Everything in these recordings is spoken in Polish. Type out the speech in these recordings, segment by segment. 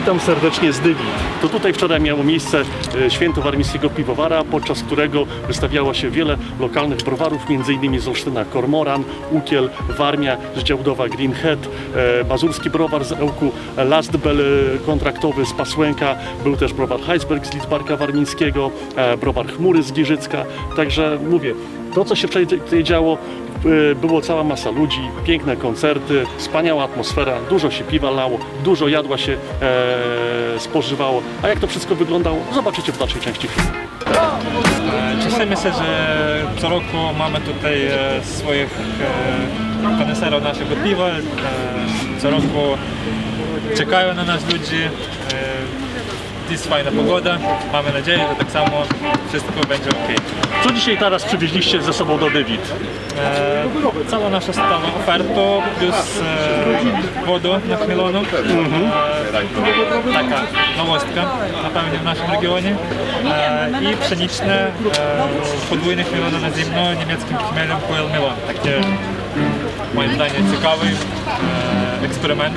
Witam serdecznie z Dywit. To tutaj wczoraj miało miejsce e, święto warmińskiego piwowara, podczas którego wystawiało się wiele lokalnych browarów, m.in. z Olsztyna Kormoran, Ukiel, Warmia, z Działdowa Greenhead, e, Mazurski browar z Ełku, Lastbel e, kontraktowy z Pasłęka, był też browar Heisberg z Lidzbarka Warmińskiego, e, browar Chmury z Giżycka. Także mówię, to co się wczoraj tutaj działo, e, było cała masa ludzi, piękne koncerty, wspaniała atmosfera, dużo się piwa lało, dużo jadła się e, spożywało. A jak to wszystko wyglądało, zobaczycie w dalszej części filmu. Cieszymy się, że co roku mamy tutaj e, swoich e, koneserów naszego piwa. E, co roku czekają na nas ludzie. Jest fajna pogoda. Mamy nadzieję, że tak samo wszystko będzie ok. Co dzisiaj teraz przywieźliście ze sobą do Dywit? E, cała nasza stała oferta plus e, na chmielonu. E, taka nowostka na pewno w naszym regionie. E, I pszeniczne e, podwójne chmielone na zimno niemieckim chmielem Puel Melon. Takie moim zdaniem ciekawy e, eksperyment,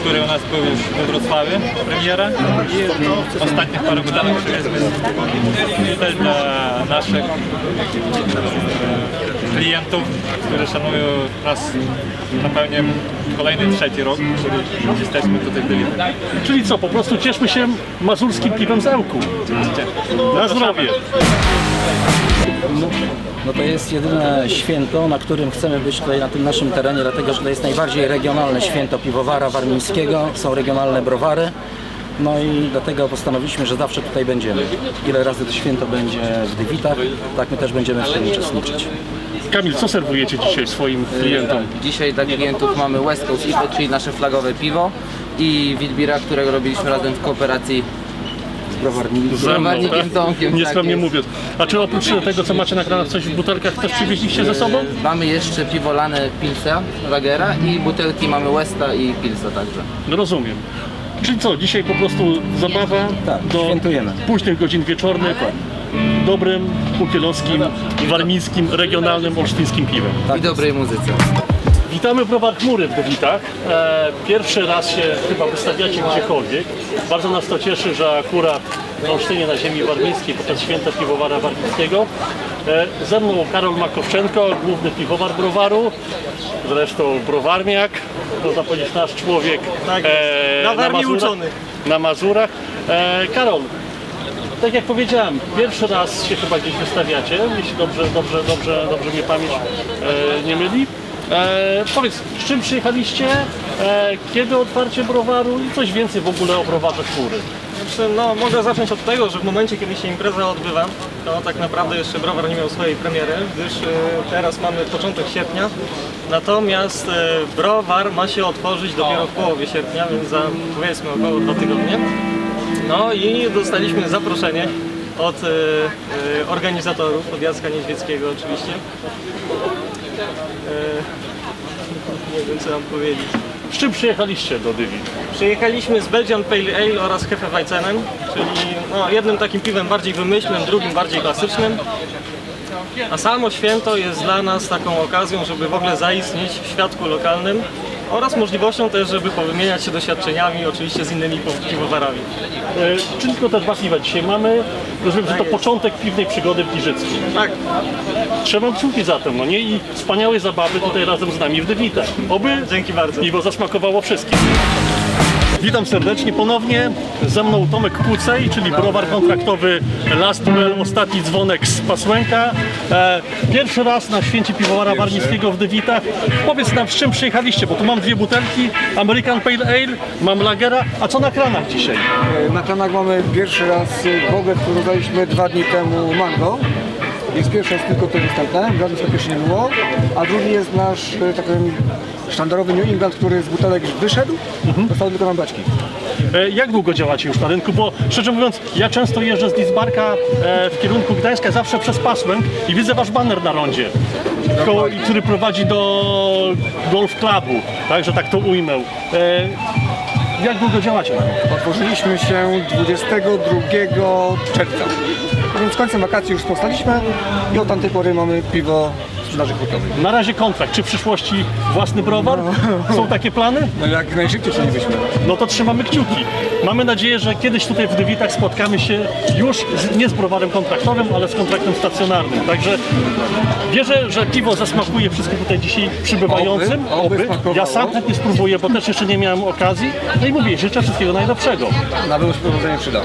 który u nas był już we Wrocławiu, premiera i ostatnich parę butelek przywieźliśmy tutaj dla naszych e, klientów, którzy szanują nas na pewnie kolejny trzeci rok, czyli jesteśmy tutaj byli. Czyli co, po prostu cieszmy się mazurskim piwem z Ełku. Na zdrowie! No to jest jedyne święto, na którym chcemy być tutaj na tym naszym terenie, dlatego że to jest najbardziej regionalne święto piwowara warmińskiego, są regionalne browary. No i dlatego postanowiliśmy, że zawsze tutaj będziemy. Ile razy to święto będzie w Dywitach, tak my też będziemy w tym uczestniczyć. Kamil, co serwujecie dzisiaj swoim klientom? Dzisiaj dla klientów mamy West Coast IPA, czyli nasze flagowe piwo i Witbira, którego robiliśmy razem w kooperacji Browarnikiem tak? Tomkiem. tak Nieskromnie jest. mówiąc. A czy oprócz tego, co macie nagrane coś w butelkach, też przywieźliście ze sobą? Mamy jeszcze piwo lane Pilsa, Lagera i butelki mamy Westa i Pilsa także. No rozumiem. Czyli co, dzisiaj po prostu zabawa Tak, do świętujemy. późnych godzin wieczornych dobrym, pukielowskim, warmińskim, regionalnym, olsztyńskim piwem. Tak I dobrej muzyce. Witamy w Browar Chmury w Dywitach. E, pierwszy raz się chyba wystawiacie gdziekolwiek. Bardzo nas to cieszy, że akurat w Olsztynie na ziemi warmińskiej podczas święta piwowara warmińskiego. E, ze mną Karol Makowczenko, główny piwowar browaru, zresztą browarmiak, można powiedzieć nasz człowiek e, Na Mazurach- uczony. Na Mazurach. E, Karol, tak jak powiedziałem, pierwszy raz się chyba gdzieś wystawiacie, jeśli dobrze, dobrze, dobrze, dobrze mnie pamięć e, nie myli. E, powiedz, z czym przyjechaliście, e, kiedy otwarcie browaru i coś więcej w ogóle o browarze chmury. Znaczy, no, mogę zacząć od tego, że w momencie, kiedy się impreza odbywa, to tak naprawdę jeszcze browar nie miał swojej premiery, gdyż e, teraz mamy początek sierpnia, natomiast e, browar ma się otworzyć dopiero w połowie sierpnia, więc za powiedzmy około dwa tygodnie. No i dostaliśmy zaproszenie od e, e, organizatorów, od Jacka Niedźwieckiego oczywiście. Nie wiem co mam powiedzieć. Z czym przyjechaliście do Dywi? Przyjechaliśmy z Belgian Pale Ale oraz Hefeweizenem, czyli no, jednym takim piwem bardziej wymyślnym, drugim bardziej klasycznym. A samo święto jest dla nas taką okazją, żeby w ogóle zaistnieć w świadku lokalnym oraz możliwością też, żeby powymieniać się doświadczeniami oczywiście z innymi pi- piwowarami. E, czy tylko też Wasliwa dzisiaj mamy? Rozumiem, że to początek piwnej przygody w Giżycku. Tak, Trzymam kciuki za tym, no nie? I wspaniałej zabawy tutaj razem z nami w Dywitach. Oby dzięki bardzo. piwo zasmakowało wszystkim. Witam serdecznie ponownie. Ze mną Tomek Kucej, czyli browar kontraktowy Last Duel, ostatni dzwonek z Pasłęka. E, pierwszy raz na święcie piwowara warmińskiego w Dywitach. Powiedz nam, z czym przyjechaliście, bo tu mam dwie butelki, American Pale Ale, mam Lagera, a co na kranach dzisiaj? Na kranach mamy pierwszy raz wodę, którą daliśmy dwa dni temu mango. Jest pierwszy raz tylko to dostępne, w żadnym sklepie jeszcze nie było. A drugi jest nasz y, taki sztandarowy New England, który z butelek już wyszedł. Zostały tylko nam beczki. E, jak długo działacie już na rynku? Bo szczerze mówiąc, ja często jeżdżę z Lidzbarka e, w kierunku Gdańska, zawsze przez Pasłęk i widzę wasz baner na rondzie, koło, który prowadzi do golf clubu, także tak to ujmę. E, jak długo działacie? Otworzyliśmy się 22 czerwca. Więc końcem wakacji już powstaliśmy i od tamtej pory mamy piwo sprzedaży hurtowej. Na razie kontrakt. Czy w przyszłości własny browar? Są takie plany? No jak najszybciej chcielibyśmy. No to trzymamy kciuki. Mamy nadzieję, że kiedyś tutaj w Dywitach spotkamy się już z, nie z browarem kontraktowym, ale z kontraktem stacjonarnym. Także wierzę, że piwo zasmakuje wszystkim tutaj dzisiaj przybywającym. Oby, oby smakowało. Ja sam chętnie spróbuję, bo też jeszcze nie miałem okazji. No i mówię, życzę wszystkiego najlepszego. Na wyłóż powodzenia przyda.